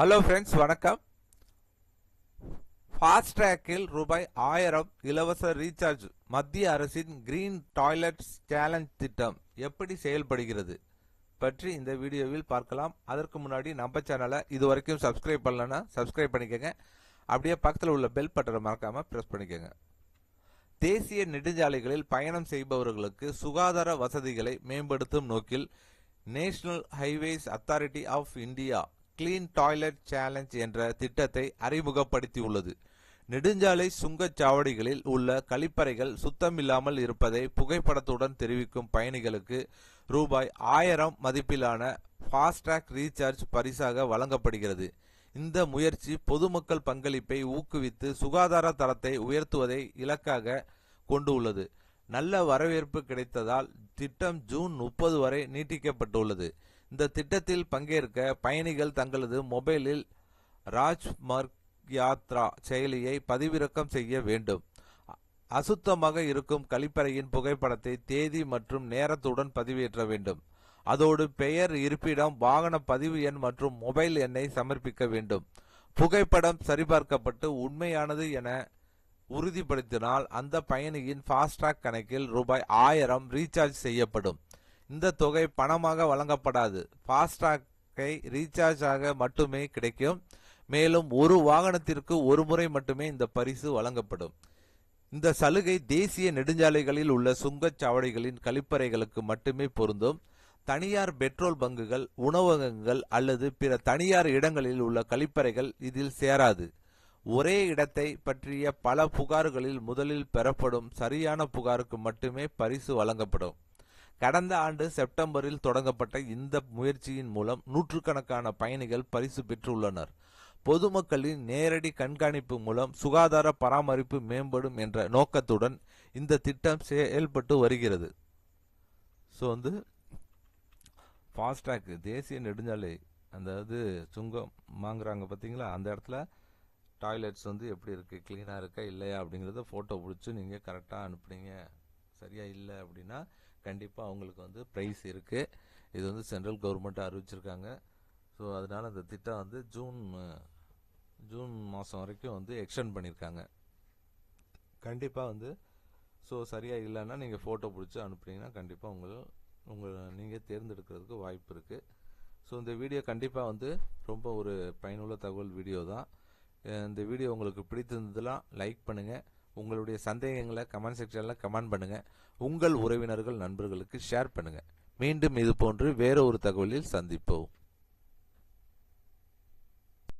Hello friends வணக்கம். ஃபாஸ்ட்ராக்கில் ரூபாய் ஆயிரம் இலவச ரீசார்ஜ் மத்திய அரசின் கிரீன் டாய்லெட்ஸ் சேலஞ்ச் திட்டம் எப்படி செயல்படுகிறது பற்றி இந்த வீடியோவில் பார்க்கலாம். அதற்கு முன்னாடி நம்ம சேனலை இது வரைக்கும் சப்ஸ்கிரைப் பண்ணலன்னா சப்ஸ்கிரைப் பண்ணிக்கோங்க. அப்படியே பக்கத்தில் உள்ள பெல் பட்டனை மறக்காமல் ப்ரெஸ் பண்ணிக்கோங்க. தேசிய நெடுஞ்சாலைகளில் பயணம் செய்பவர்களுக்கு சுகாதார வசதிகளை மேம்படுத்தும் நோக்கில் national highways authority of India clean toilet challenge என்ற திட்டத்தை அறிமுகப்படுத்தியுள்ளது. நெடுஞ்சாலை சுங்கச்சாவடிகளில் உள்ள கழிப்பறைகள் சுத்தமில்லாமல் இருப்பதை புகைப்படத்துடன் தெரிவிக்கும் பயணிகளுக்கு ரூபாய் ஆயிரம் மதிப்பிலான ஃபாஸ்ட்ராக் ரீசார்ஜ் பரிசாக வழங்கப்படுகிறது. இந்த முயற்சி பொதுமக்கள் பங்களிப்பை ஊக்குவித்து சுகாதார தரத்தை உயர்த்துவதை இலக்காக கொண்டு உள்ளது நல்ல வரவேற்பு கிடைத்ததால் திட்டம் ஜூன் முப்பது வரை நீட்டிக்கப்பட்டுள்ளது. இந்த திட்டத்தில் பங்கேற்க பயணிகள் தங்களது மொபைலில் ராஜ்மார்க் யாத்ரா செயலியை பதிவிறக்கம் செய்ய வேண்டும். அசுத்தமாக இருக்கும் கழிப்பறையின் புகைப்படத்தை தேதி மற்றும் நேரத்துடன் பதிவேற்ற வேண்டும். அதோடு பெயர் இருப்பிடம் வாகன பதிவு எண் மற்றும் மொபைல் எண்ணை சமர்ப்பிக்க வேண்டும். புகைப்படம் சரிபார்க்கப்பட்டு உண்மையானது என உறுதிப்படுத்தினால் அந்த பயணியின் ஃபாஸ்ட்ராக் கணக்கில் ரூபாய் ஆயிரம் ரீசார்ஜ் செய்யப்படும். இந்த தொகை பணமாக வழங்கப்படாது. ஃபாஸ்டாகை ரீசார்ஜ் ஆக மட்டுமே கிடைக்கும். மேலும் ஒரு வாகனத்திற்கு ஒரு முறை மட்டுமே இந்த பரிசு வழங்கப்படும். இந்த சலுகை தேசிய நெடுஞ்சாலைகளில் உள்ள சுங்கச்சாவடிகளின் கழிப்பறைகளுக்கு மட்டுமே பொருந்தும். தனியார் பெட்ரோல் பங்குகள் உணவகங்கள் அல்லது பிற தனியார் இடங்களில் உள்ள கழிப்பறைகள் இதில் சேராது. ஒரே இடத்தை பற்றிய பல புகார்களில் முதலில் பெறப்படும் சரியான புகாருக்கு மட்டுமே பரிசு வழங்கப்படும். கடந்த ஆண்டு செப்டம்பரில் தொடங்கப்பட்ட இந்த முயற்சியின் மூலம் நூற்றுக்கணக்கான பயணிகள் பரிசு பெற்றுள்ளனர். பொதுமக்களின் நேரடி கண்காணிப்பு மூலம் சுகாதார பராமரிப்பு மேம்படும் என்ற நோக்கத்துடன் இந்த திட்டம் செயல்பட்டு வருகிறது. ஸோ வந்து ஃபாஸ்ட்ராக் தேசிய நெடுஞ்சாலை அதாவது சுங்கம் வாங்குறாங்க பார்த்தீங்களா? அந்த இடத்துல டாய்லெட்ஸ் வந்து எப்படி இருக்குது க்ளீனாக இருக்கா? இல்லையா? அப்படிங்கிறத ஃபோட்டோ பிடிச்சி நீங்கள் கரெக்டாக அனுப்புனீங்க. சரியாக இல்லை அப்படின்னா கண்டிப்பாக அவங்களுக்கு வந்து ப்ரைஸ் இருக்குது இது வந்து சென்ட்ரல் கவர்மெண்ட் அறிவிச்சிருக்காங்க. ஸோ அதனால் அந்த திட்டம் வந்து ஜூன் ஜூன் மாதம் வரைக்கும் வந்து எக்ஸ்டெண்ட் பண்ணியிருக்காங்க கண்டிப்பாக வந்து ஸோ சரியாக இல்லைன்னா நீங்கள் ஃபோட்டோ பிடிச்சி அனுப்புனீங்கன்னா கண்டிப்பாக உங்கள் உங்கள் நீங்கள் தேர்ந்தெடுக்கிறதுக்கு வாய்ப்பு இருக்குது ஸோ இந்த வீடியோ கண்டிப்பாக வந்து ரொம்ப ஒரு பயனுள்ள தகவல் வீடியோ தான். இந்த வீடியோ உங்களுக்கு பிடித்திருந்ததுலாம் லைக் பண்ணுங்கள் உங்களுடைய சந்தேகங்களை கமெண்ட் செக்ஷனில் கமெண்ட் பண்ணுங்கள் உங்கள் உறவினர்கள் நண்பர்களுக்கு ஷேர் பண்ணுங்கள் மீண்டும் இது போன்று வேற ஒரு தகவலில் சந்திப்போம்.